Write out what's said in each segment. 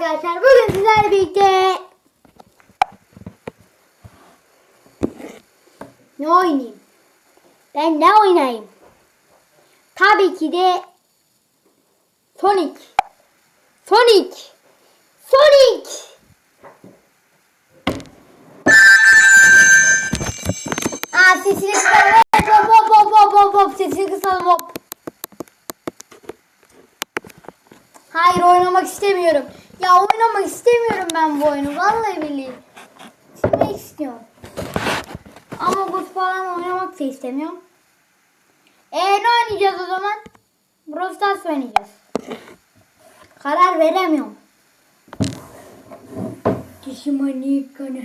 arkadaşlar. Bugün sizlerle birlikte ne oynayayım? Ben ne oynayayım? Tabii ki de Sonic. Sonic. Sonic. Aa sesini kısalım. Hop hop hop hop hop hop sesini kısalım hop. Hayır oynamak istemiyorum. Ya oynamak istemiyorum ben bu oyunu. Vallahi billahi. Silmek istiyorum. Ama bu falan oynamak da istemiyorum. Eee ne oynayacağız o zaman? Brawl Stars oynayacağız. Karar veremiyorum. Düşmanı kanat.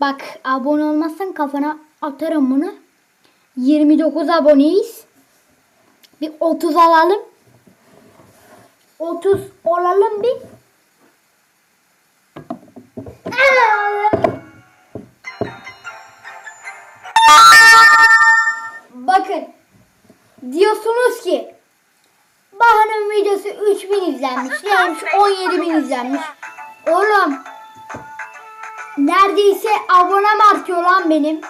Bak abone olmazsan kafana atarım bunu. 29 aboneyiz. Bir 30 alalım. 30 olalım bir. Bakın. Diyorsunuz ki Bahar'ın videosu 3000 izlenmiş. Neymiş 17 bin izlenmiş. Oğlum neredeyse abonem artıyor lan benim.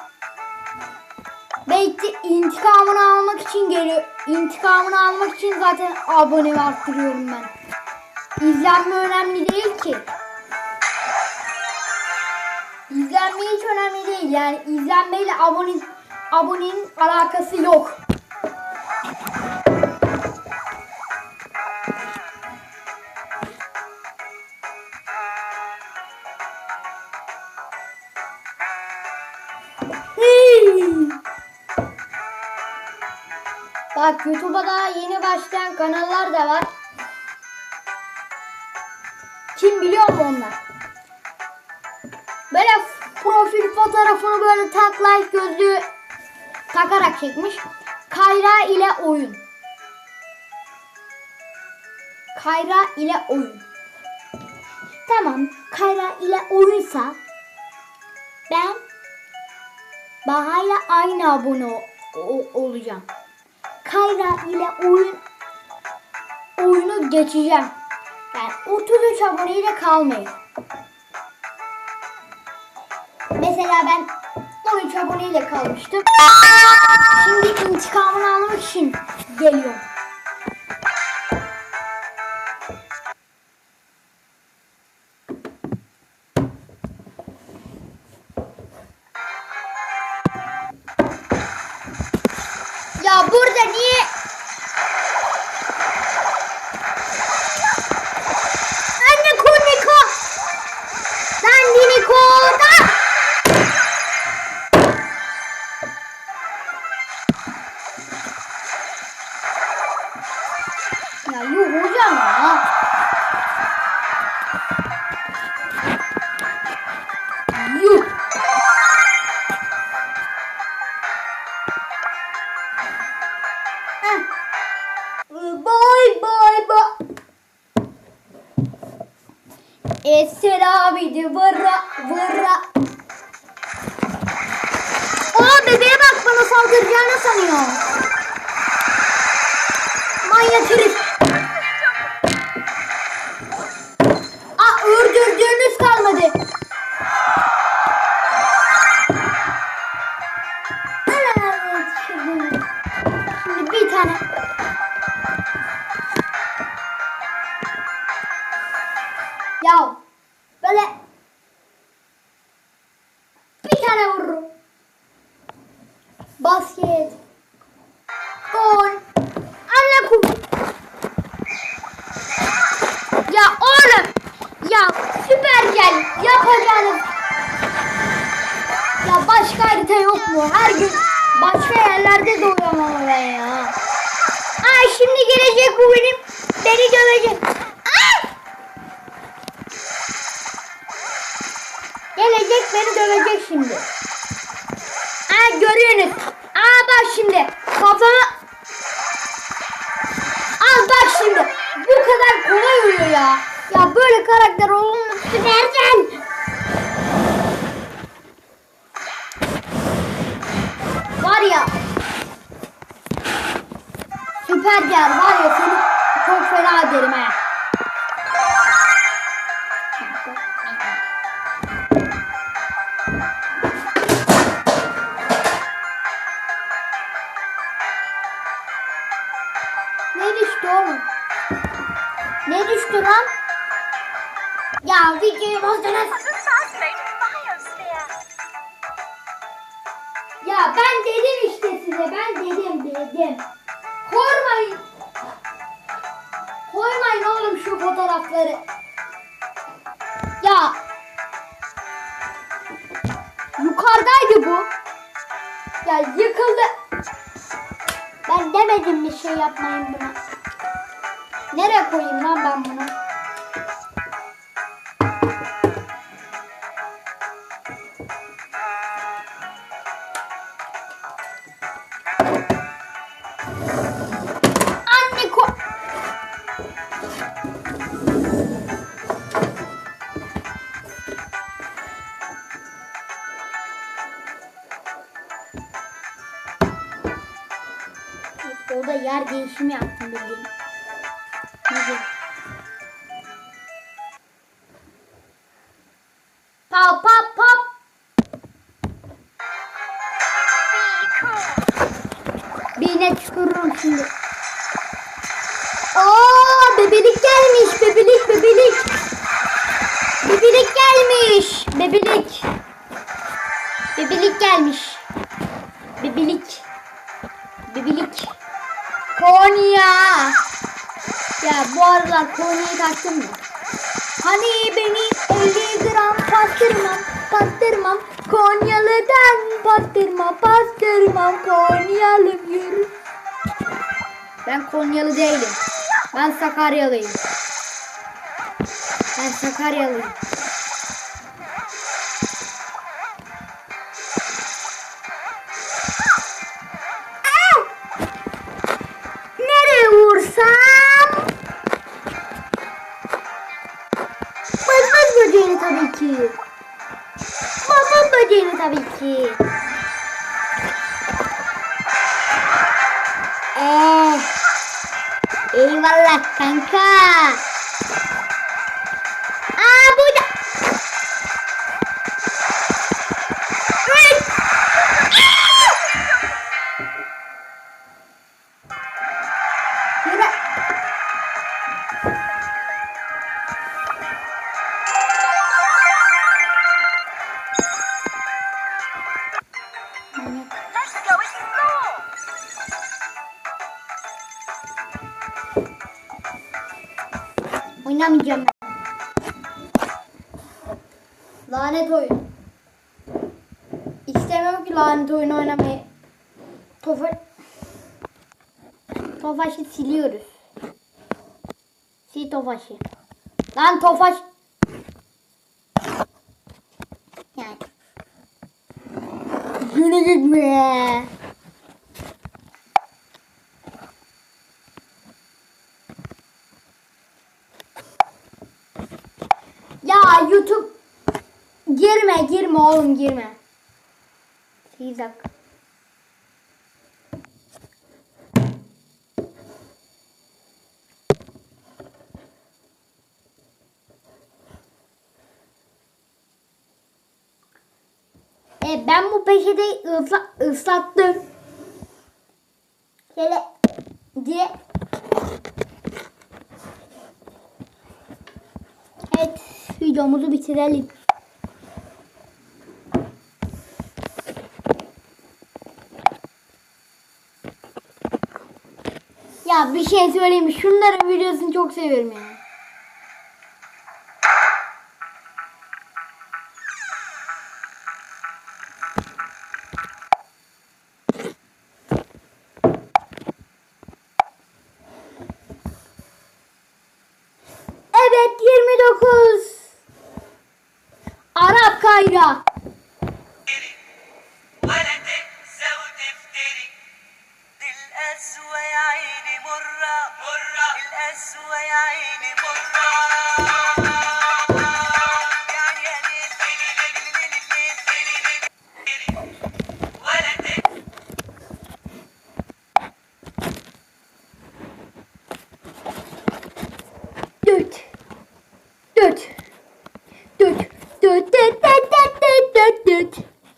Belki intikamını almak için geliyor. İntikamını almak için zaten abonemi arttırıyorum ben. İzlenme önemli değil ki. İzlenme hiç önemli değil. Yani izlenmeyle abone abonenin alakası yok. Bak YouTube'a da yeni başlayan kanallar da var. Kim biliyor mu onlar? Böyle profil fotoğrafını böyle tak like gözlüğü takarak çekmiş. Kayra ile oyun. Kayra ile oyun. Tamam, Kayra ile oyunsa ben Baha'yla aynı abone olacağım. Kayra ile oyun oyunu geçeceğim. Yani 33 aboneyle kalmayın. Mesela ben 13 aboneyle kalmıştım. Şimdi intikamını almak için geliyorum. Ya burada niye saldıracağını sanıyor. Manyak herif. Aa öldürdüğünüz kalmadı. Şimdi bir tane. Ya oğlum. Ya süper gel. Yapacağınız. Ya başka harita yok mu? Her gün başka yerlerde de oynamam ben ya. Ay şimdi gelecek bu benim. Beni dövecek. Ay! Gelecek beni dövecek şimdi. Aa görüyorsunuz. Aa bak şimdi. Kafama. Kadar kolay oluyor ya. Ya böyle karakter olmaz. Nereden? Var ya. Süper Süper diğer var ya seni çok fena derim he. Ne lan? Ya videoyu bozdunuz. Ya ben dedim işte size ben dedim dedim. Koymayın. Koymayın oğlum şu fotoğrafları. Ya. Yukarıdaydı bu. Ya yıkıldı. Ben demedim bir şey yapmayın buna. Nereye koyayım lan ben bunu? Anne ko... Orada yer değişimi yaptım bildiğin. Şimdi. Oo bebelik gelmiş bebelik bebelik. Bebelik gelmiş. Bebelik. Bebelik gelmiş. Bebelik. Bebelik. Konya. Ya bu aralar Konya'yı taktım mı? Hani beni 50 gram pastırmam, pastırmam. Konyalı'dan pastırma, pastırmam. Konyalım yürü. Ben Konyalı değilim. Ben Sakaryalıyım. Ben Sakaryalıyım. Aa! Nereye vursam? Bızbız böceğini tabii ki. Bızbız böceğini tabii ki. Eee. Eyvallah kanka. Oynamayacağım ben. Lanet oyun. İstemiyorum ki lanet oyunu oynamayı. Tofa... Tofaş'ı siliyoruz. Sil Tofaş'ı. Lan Tofaş... Yani. Yürü gitme. Ya YouTube girme oğlum girme. 8 dakika. E, ben bu peçeteyi ısla, ıslattım. Şöyle diye. Evet videomuzu bitirelim. Ya bir şey söyleyeyim? Şunların videosunu çok seviyorum ya. Evet 29. Arap kayra.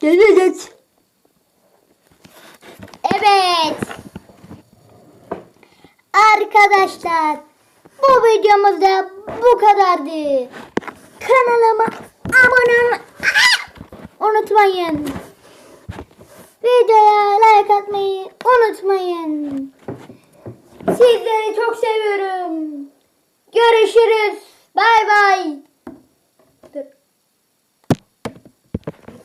Görüşürüz. Evet. Arkadaşlar bu videomuzda bu kadardı. Kanalıma abone olmayı unutmayın. Videoya like atmayı unutmayın. Sizleri çok seviyorum. Görüşürüz. Bay bay.